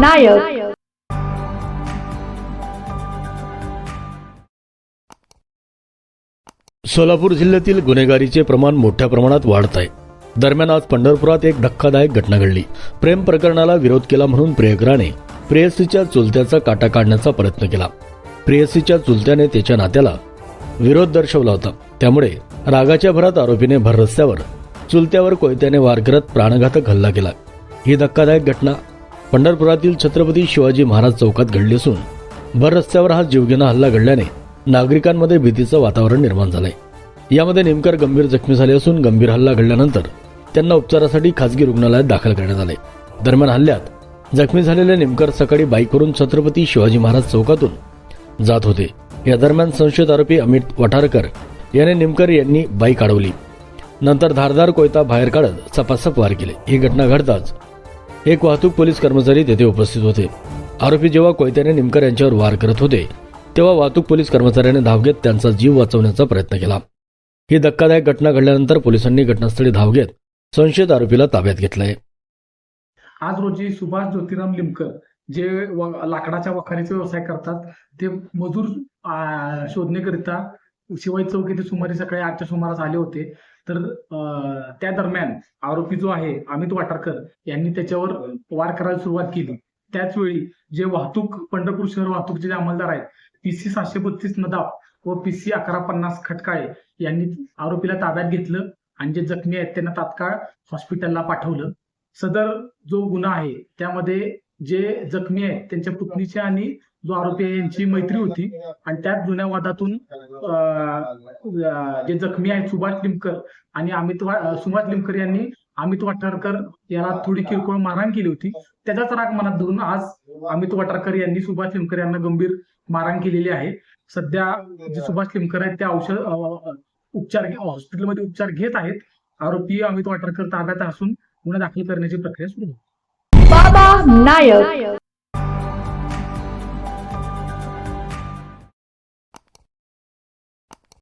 नायक. सोलापूर जिल्ह्यातील गुन्हेगारीचे प्रमाण मोठ्या प्रमाणात वाढत आहे. दरम्यान आज पंढरपुरात एक धक्कादायक घटना घडली. प्रेम प्रकरणाला विरोध केला म्हणून प्रियकराने प्रेयसीच्या चुलत्याचा काटा काढण्याचा प्रयत्न केला. प्रेयसीच्या चुलत्याने त्याच्या नात्याला विरोध दर्शवला होता. त्यामुळे रागाच्या भरात आरोपीने भर रस्त्यावर चुलत्यावर कोयत्याने वार करत प्राणघातक हल्ला केला. ही धक्कादायक घटना पंढरपुरातील छत्रपती शिवाजी महाराज चौकात घडली असून भर रस्त्यावर हा जीवघेणा हल्ला घडल्याने नागरिकांमध्ये भीतीचं वातावरण निर्माण झालंय. यामध्ये नेमकर गंभीर जखमी झाले असून गंभीर हल्ला घडल्यानंतर त्यांना उपचारासाठी खासगी रुग्णालयात दाखल करण्यात आले. दरम्यान हल्ल्यात जखमी झालेले नेमकर सकाळी बाईकवरून छत्रपती शिवाजी महाराज चौकातून जात होते. या दरम्यान संशयित आरोपी अमित वठारकर याने नेमकर यांनी बाईक अडवली. नंतर धारदार कोयता बाहेर काढत सपासप वार केले. ही घटना घडताच एक वाहतूक पोलीस कर्मचारी तेथे उपस्थित होते. आरोपी जेव्हा कोयत्याने निमकर यांच्यावर वार करत होते तेव्हा वाहतूक पोलीस कर्मचाऱ्याने धाव घेत त्यांचा जीव वाचवण्याचा प्रयत्न केला. ही धक्कादायक घटना घडल्यानंतर पोलिसांनी घटनास्थळी धाव घेत संशयित आरोपीला ताब्यात घेतलंय. आज रोजी सुभाष ज्योतिराम लिमकर जे लाकडाच्या वखारीचा व्यवसाय करतात ते मजूर शोधण्याकरिता शिवाई चौक येथे सुमारे सकाळी आठच्या सुमारास आले होते. तर त्या दरम्यान आरोपी जो आहे अमित वाटारकर यांनी त्याच्यावर वार करायला सुरुवात केली. त्याच वेळी जे वाहतूक पंढरपूर शहर वाहतूकचे जे अंमलदार आहेत पीसी सातशे बत्तीस नदाब व पीसी अकरा पन्नास खटकाळे यांनी आरोपीला ताब्यात घेतलं आणि जे जखमी आहेत त्यांना तात्काळ हॉस्पिटलला पाठवलं. सदर जो गुन्हा आहे त्यामध्ये जे जखमी आहेत त्यांच्या पुतणीची आणि जो आरोपी आहे यांची मैत्री होती. आणि त्याच जुन्या वादातून जे जखमी आहेत सुभाष लिमकर आणि अमित सुभाष लिमकर यांनी अमित वाटारकर याला थोडी किरकोळ मारहाण केली होती. त्याचाच राग मनात धरून आज अमित वाटारकर यांनी सुभाष लिमकर यांना गंभीर मारहाण केलेली आहे. सध्या जे सुभाष लिमकर आहेत ते औषध उपचार हॉस्पिटलमध्ये उपचार घेत आहेत. आरोपी अमित वाटारकर ताब्यात असून गुन्हा दाखल करण्याची प्रक्रिया सुरू आहे बाबा नायक